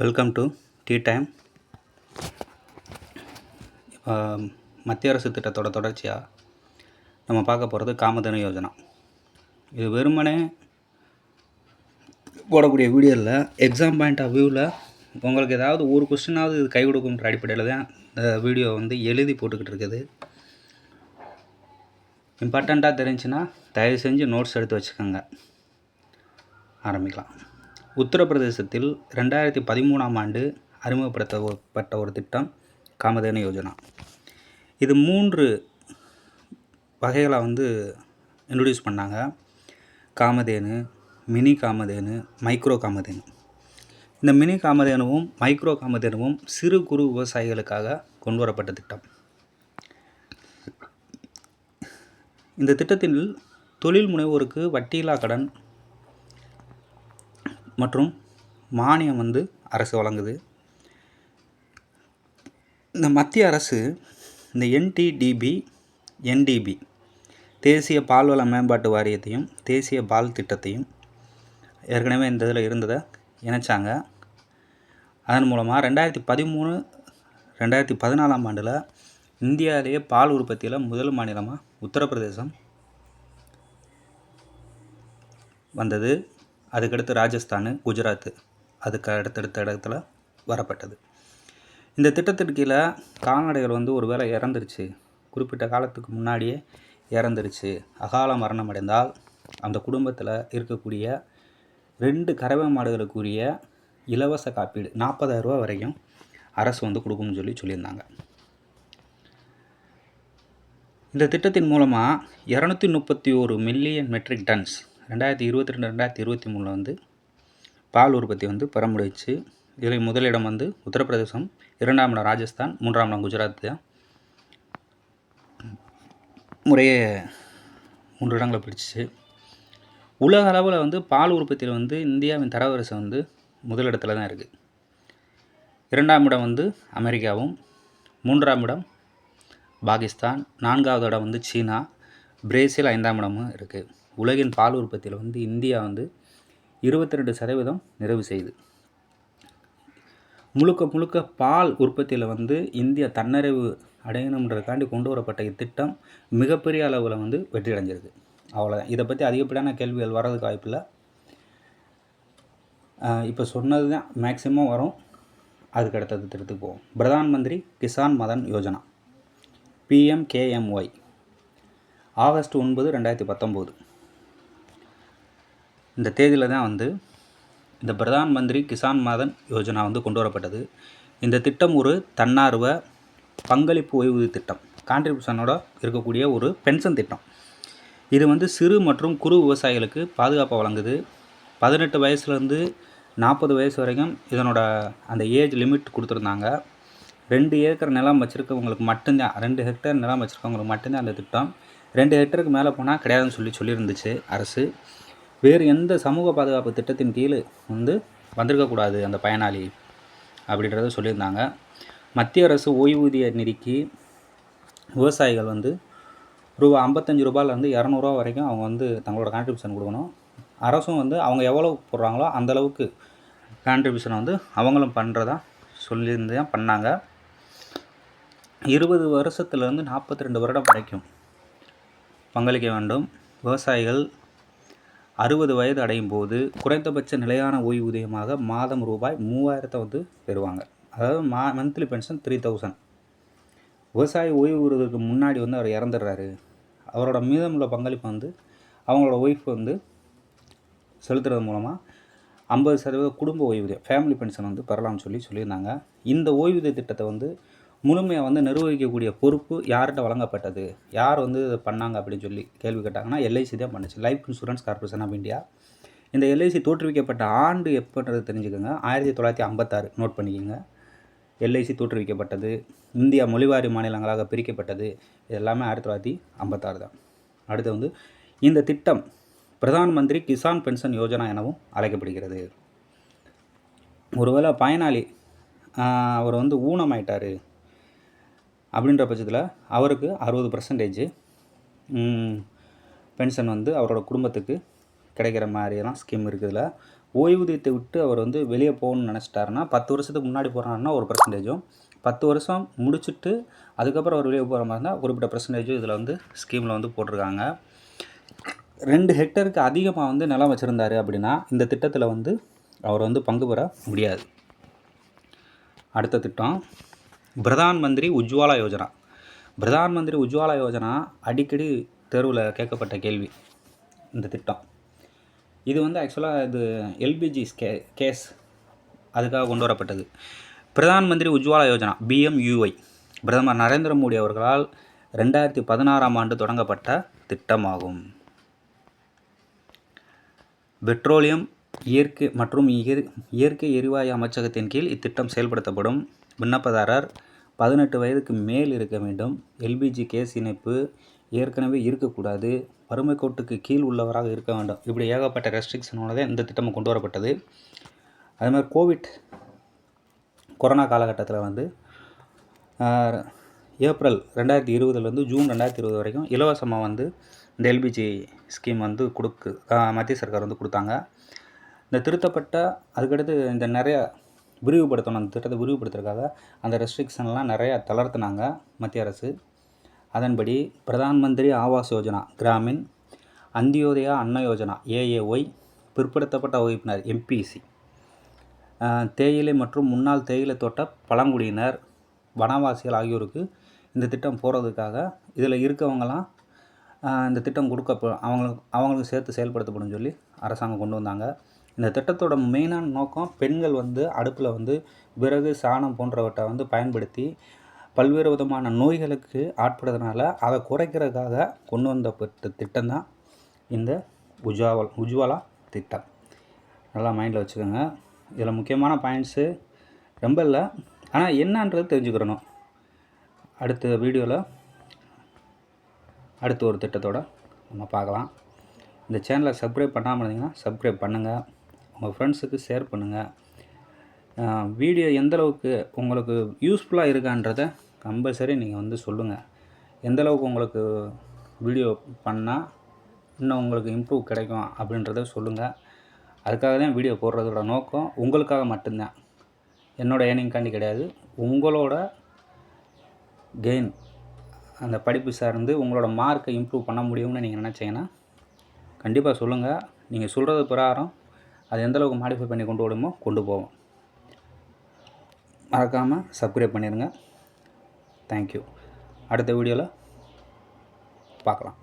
Welcome to tea time இப்போ மத்திய அரசு திட்டத்தோட தொடர்ச்சியாக நம்ம பார்க்க போகிறது காமதேனு யோஜனா. இது வெறுமனே போடக்கூடிய வீடியோவில் எக்ஸாம் பாயிண்ட் ஆஃப் வியூவில் உங்களுக்கு ஏதாவது ஒரு கொஸ்டினாவது இது கை கொடுக்குன்ற அடிப்படையில் தான் இந்த வீடியோ வந்து எழுதி போட்டுக்கிட்டு இருக்குது. இம்பார்ட்டண்ட்டாக தெரிஞ்சுன்னா தயவு செஞ்சு நோட்ஸ் எடுத்து வச்சுக்கோங்க. ஆரம்பிக்கலாம். உத்தரப்பிரதேசத்தில் ரெண்டாயிரத்தி பதிமூணாம் ஆண்டு அறிமுகப்படுத்தப்பட்ட ஒரு திட்டம் காமதேனு யோஜனா. இது மூன்று வகைகளை வந்து இன்ட்ரடியூஸ் பண்ணாங்க. Kamadhenu mini Kamadhenu micro Kamadhenu. இந்த மினி காமதேனுவும் மைக்ரோ காமதேனுவும் சிறு குறு விவசாயிகளுக்காக கொண்டு வரப்பட்ட திட்டம். இந்த திட்டத்தில் தொழில் முனைவோருக்கு வட்டியில்லா கடன் மற்றும் மானியம் வந்து அரசு வழங்குது. இந்த மத்திய அரசு இந்த என்டிடிபி என்டிபி தேசிய பால்வள மேம்பாட்டு வாரியத்தையும் தேசிய பால் திட்டத்தையும் ஏற்கனவே இந்த இதில் இருந்ததை இணைச்சாங்க. அதன் மூலமாக ரெண்டாயிரத்தி பதிமூணு ரெண்டாயிரத்தி பதினாலாம் ஆண்டில் இந்தியாவிலேயே பால் உற்பத்தியில் முதல் மாநிலமாக உத்தரப்பிரதேசம் வந்தது. அதுக்கடுத்து ராஜஸ்தான் குஜராத் அதுக்கு அடுத்தடுத்த இடத்துல வரப்பட்டது. இந்த திட்டத்திற்கு கீழே கால்நடைகள் வந்து ஒரு வேளை இறந்துருச்சு. குறிப்பிட்ட காலத்துக்கு முன்னாடியே இறந்துருச்சு. அகால மரணம் அடைந்தால் அந்த குடும்பத்தில் இருக்கக்கூடிய ரெண்டு கறவை மாடுகளுக்குரிய இலவச காப்பீடு நாற்பதாயிரரூபா வரைக்கும் அரசு வந்து கொடுக்கும்னு சொல்லி சொல்லியிருந்தாங்க. இந்த திட்டத்தின் மூலமாக இரநூத்தி முப்பத்தி ஒரு மில்லியன் மெட்ரிக் டன்ஸ் ரெண்டாயிரத்தி இருபத்தி ரெண்டு ரெண்டாயிரத்தி இருபத்தி மூணில் வந்து பால் உற்பத்தி வந்து பெற முடிச்சு இதில் முதலிடம் வந்து உத்தரப்பிரதேசம் இரண்டாம் இடம் ராஜஸ்தான் மூன்றாம் இடம் குஜராத் தான். முறையே மூன்று இடங்களை பிடிச்சிச்சு உலக அளவில் வந்து பால் உற்பத்தியில் வந்து இந்தியாவின் தரவரிசை வந்து முதலிடத்தில் தான் இருக்குது இரண்டாம் இடம் வந்து அமெரிக்காவும் மூன்றாம் இடம் பாகிஸ்தான் நான்காவது இடம் வந்து சீனா பிரேசில் ஐந்தாம் இடமும் இருக்குது உலகின் பால் உற்பத்தியில் வந்து இந்தியா வந்து இருபத்தி ரெண்டு சதவீதம் நிறைவு செய்யுது முழுக்க முழுக்க பால் உற்பத்தியில் வந்து இந்தியா தன்னிறைவு அடையணுன்றதுக்காண்டி கொண்டு வரப்பட்ட இத்திட்டம் மிகப்பெரிய அளவில் வந்து வெற்றி அடைஞ்சிருக்கு. அவ்வளோதான் இதை பற்றி அதிகப்படியான கேள்விகள் வர்றதுக்கு வாய்ப்பில்லை இப்போ சொன்னது தான் மேக்சிமம் வரும். அதுக்கு அடுத்தது திட்டத்துக்கு போவோம் பிரதான் மந்திரி கிசான் மதன் யோஜனா. பிஎம்கேஎம்ஒய் ஆகஸ்ட் ஒன்பது ரெண்டாயிரத்தி பத்தொம்போது. இந்த தேதியில் தான் வந்து இந்த பிரதான் மந்திரி கிசான் மதன் யோஜனா வந்து கொண்டு வரப்பட்டது. இந்த திட்டம் ஒரு தன்னார்வ பங்களிப்பு ஓய்வூதிய திட்டம். கான்ட்ரிபியூஷனோட இருக்கக்கூடிய ஒரு பென்ஷன் திட்டம். இது வந்து சிறு மற்றும் குறு விவசாயிகளுக்கு பாதுகாப்பை வழங்குது. பதினெட்டு வயசுலேருந்து நாற்பது வயசு வரைக்கும் இதனோட அந்த ஏஜ் லிமிட் கொடுத்துருந்தாங்க. ரெண்டு ஏக்கர் நிலம் வச்சுருக்கவங்களுக்கு மட்டும்தான் ரெண்டு ஹெக்டேர் நிலம் வச்சுருக்கவங்களுக்கு மட்டும்தான் அந்த திட்டம். ரெண்டு ஹெக்டருக்கு மேலே போனால் கிடையாதுன்னு சொல்லி சொல்லியிருந்துச்சு அரசு. வேறு எந்த சமூக பாதுகாப்பு திட்டத்தின் கீழ் வந்து வந்திருக்கக்கூடாது அந்த பயனாளி அப்படின்றத சொல்லியிருந்தாங்க. மத்திய அரசு ஓய்வூதிய நிதிக்கு விவசாயிகள் வந்து ரூபா ஐம்பத்தஞ்சு ரூபாயிலேருந்து இரநூறுவா வரைக்கும் அவங்க வந்து தங்களோட கான்ட்ரிபியூஷன் கொடுக்கணும். அரசும் வந்து அவங்க எவ்வளோ போடுறாங்களோ அந்தளவுக்கு கான்ட்ரிபியூஷனை வந்து அவங்களும் பண்ணுறதா சொல்லியிருந்து தான் பண்ணாங்க. இருபது வருஷத்துலேருந்து நாற்பத்தி ரெண்டு வருடம் வரைக்கும் பங்களிக்க வேண்டும். விவசாயிகள் அறுபது வயது அடையும் போது குறைந்தபட்ச நிலையான ஓய்வூதியமாக மாதம் ரூபாய் மூவாயிரத்தை வந்து பெறுவாங்க. அதாவது மா மந்த்லி பென்ஷன் த்ரீ தௌசண்ட் விவசாயி ஓய்வு பெறுவதற்கு முன்னாடி வந்து அவர் இறந்துடுறாரு. அவரோட மீதமுள்ள பங்களிப்பு வந்து அவங்களோட ஒய்ஃப் வந்து செலுத்துறது மூலமாக ஐம்பது சதவீத குடும்ப ஓய்வூதியம் ஃபேமிலி பென்ஷன் வந்து பெறலாம்னு சொல்லி சொல்லியிருந்தாங்க. இந்த ஓய்வூதிய திட்டத்தை வந்து முழுமையாக வந்து நிர்வகிக்கக்கூடிய பொறுப்பு யார்கிட்ட வழங்கப்பட்டது? யார் வந்து இதை பண்ணாங்க அப்படின்னு சொல்லி கேள்வி கேட்டாங்கன்னா எல்ஐசி தான் பண்ணுச்சு. Life insurance corporation of India இந்த எல்ஐசி தோற்றுவிக்கப்பட்ட ஆண்டு எப்போன்றது தெரிஞ்சுக்கோங்க. ஆயிரத்தி தொள்ளாயிரத்தி ஐம்பத்தாறு. நோட் பண்ணிக்கோங்க. எல்ஐசி தோற்றுவிக்கப்பட்டது. இந்தியா மொழிவாரி மாநிலங்களாக பிரிக்கப்பட்டது. இது எல்லாமே ஆயிரத்தி தொள்ளாயிரத்தி ஐம்பத்தாறு தான். அடுத்து வந்து இந்த திட்டம் பிரதான் மந்திரி கிசான் பென்ஷன் யோஜனா எனவும் அழைக்கப்படுகிறது. ஒருவேளை பயனாளி அவர் வந்து ஊனமாயிட்டார். அப்படின்ற பட்சத்தில் அவருக்கு அறுபது பர்சன்டேஜ் பென்ஷன் வந்து அவரோட குடும்பத்துக்கு கிடைக்கிற மாதிரியெல்லாம் ஸ்கீம் இருக்குதுல. ஓய்வூதியத்தை விட்டு அவர் வந்து வெளியே போகணும்னு நினச்சிட்டாருன்னா பத்து வருஷத்துக்கு முன்னாடி போகிறாருன்னா ஒரு பர்சன்டேஜும் பத்து வருஷம் முடிச்சுட்டு அதுக்கப்புறம் அவர் வெளியே போகிற மாதிரி இருந்தால் குறிப்பிட்ட பர்சன்டேஜும் இதில் வந்து ஸ்கீமில் வந்து போட்டிருக்காங்க. ரெண்டு ஹெக்டருக்கு அதிகமாக வந்து நிலம் வச்சுருந்தாரு அப்படின்னா இந்த திட்டத்தில் வந்து அவர் வந்து பங்கு பெற முடியாது. அடுத்த திட்டம். பிரதான் மந்திரி உஜ்வாலா யோஜனா. பிரதான் மந்திரி உஜ்வாலா யோஜனா அடிக்கடி தேர்வில் கேட்கப்பட்ட கேள்வி. இந்த திட்டம். இது வந்து ஆக்சுவலாக இது எல்பிஜி கே கேஸ் அதுக்காக கொண்டு வரப்பட்டது. பிரதான் மந்திரி உஜ்வாலா யோஜனா பிஎம்யூஐ பிரதமர் நரேந்திர மோடி அவர்களால் ரெண்டாயிரத்தி பதினாறாம் ஆண்டு தொடங்கப்பட்ட திட்டமாகும். பெட்ரோலியம் இயற்கை மற்றும் இயற்கை எரிவாயு அமைச்சகத்தின் கீழ் இத்திட்டம் செயல்படுத்தப்படும். விண்ணப்பதாரர் பதினெட்டு வயதுக்கு மேல் இருக்க வேண்டும். எல்பிஜி கேஸ் இணைப்பு ஏற்கனவே இருக்கக்கூடாது. வறுமை கோட்டுக்கு கீழ் உள்ளவராக இருக்க வேண்டும். இப்படி ஏகப்பட்ட ரெஸ்ட்ரிக்ஷனோட இந்த திட்டம் கொண்டு வரப்பட்டது. அது மாதிரி கோவிட் கொரோனா காலகட்டத்தில் வந்து ஏப்ரல் ரெண்டாயிரத்தி இருபதுலேருந்து ஜூன் ரெண்டாயிரத்தி இருபது வரைக்கும் இலவசமாக வந்து இந்த எல்பிஜி ஸ்கீம் வந்து கொடுக்கு மத்திய சர்க்கார் வந்து கொடுத்தாங்க. இந்த திருத்தப்பட்ட அதுக்கடுத்து இந்த நிறையா விரிவுபடுத்தணும். அந்த திட்டத்தை விரிவுபடுத்துறதுக்காக அந்த ரெஸ்ட்ரிக்ஷன்லாம் நிறையா தளர்த்துனாங்க மத்திய அரசு. அதன்படி பிரதான் மந்திரி ஆவாஸ் யோஜனா கிராமின் அந்தியோதயா அன்ன யோஜனா ஏஏஒய் பிற்படுத்தப்பட்ட வகுப்பினர் எம்பிசி தேயிலை மற்றும் முன்னாள் தேயிலை தோட்ட பழங்குடியினர் வனவாசிகள் ஆகியோருக்கு இந்த திட்டம் போகிறதுக்காக இதில் இருக்கவங்கலாம் இந்த திட்டம் கொடுக்க அவங்களுக்கு அவங்களுக்கு சேர்த்து செயல்படுத்தப்படும் சொல்லி அரசாங்கம் கொண்டு வந்தாங்க. இந்த திட்டத்தோட மெயினான நோக்கம் பெண்கள் வந்து அடுப்பில் வந்து விறகு சாணம் போன்றவற்றை வந்து பயன்படுத்தி பல்வேறு விதமான நோய்களுக்கு ஆட்படுறதுனால அதை குறைக்கிறதுக்காக கொண்டு வந்த திட்டம் தான் இந்த உஜாவல் உஜ்வாலா திட்டம். நல்லா மைண்டில் வச்சுக்கோங்க. இதில் முக்கியமான பாயிண்ட்ஸு ரொம்ப இல்லை. ஆனால் என்னன்றது தெரிஞ்சுக்கிறணும். அடுத்த வீடியோவில் அடுத்த ஒரு திட்டத்தோட நம்ம பார்க்கலாம். இந்த சேனலை சப்ஸ்கிரைப் பண்ணாமல் இருந்தீங்கன்னா சப்ஸ்கிரைப் பண்ணுங்கள் உங்கள் ஃப்ரெண்ட்ஸுக்கு ஷேர் பண்ணுங்கள் வீடியோ எந்தளவுக்கு உங்களுக்கு யூஸ்ஃபுல்லாக இருக்கான்றதை கம்பல்சரி நீங்கள் வந்து சொல்லுங்கள் எந்தளவுக்கு உங்களுக்கு வீடியோ பண்ணால் இன்னும் உங்களுக்கு இம்ப்ரூவ் கிடைக்கும் அப்படின்றத சொல்லுங்கள் அதுக்காக தான் வீடியோ போடுறதோட நோக்கம் உங்களுக்காக மட்டும்தான். என்னோடய ஏர்னிங்காண்டி கிடையாது. உங்களோட கெயின் அந்த படிப்பு சார்ந்து உங்களோட மார்க்கை இம்ப்ரூவ் பண்ண முடியும்னு நீங்கள் நினச்சிங்கன்னா கண்டிப்பாக சொல்லுங்கள் நீங்கள் சொல்கிறது பிரகாரம் அது எந்த அளவுக்கு மாடிஃபை பண்ணி கொண்டு விடுமோ கொண்டு போவோம். மறக்காமல் சப்ஸ்கிரைப் பண்ணிடுங்க தேங்க்யூ அடுத்த வீடியோவில் பார்க்கலாம்.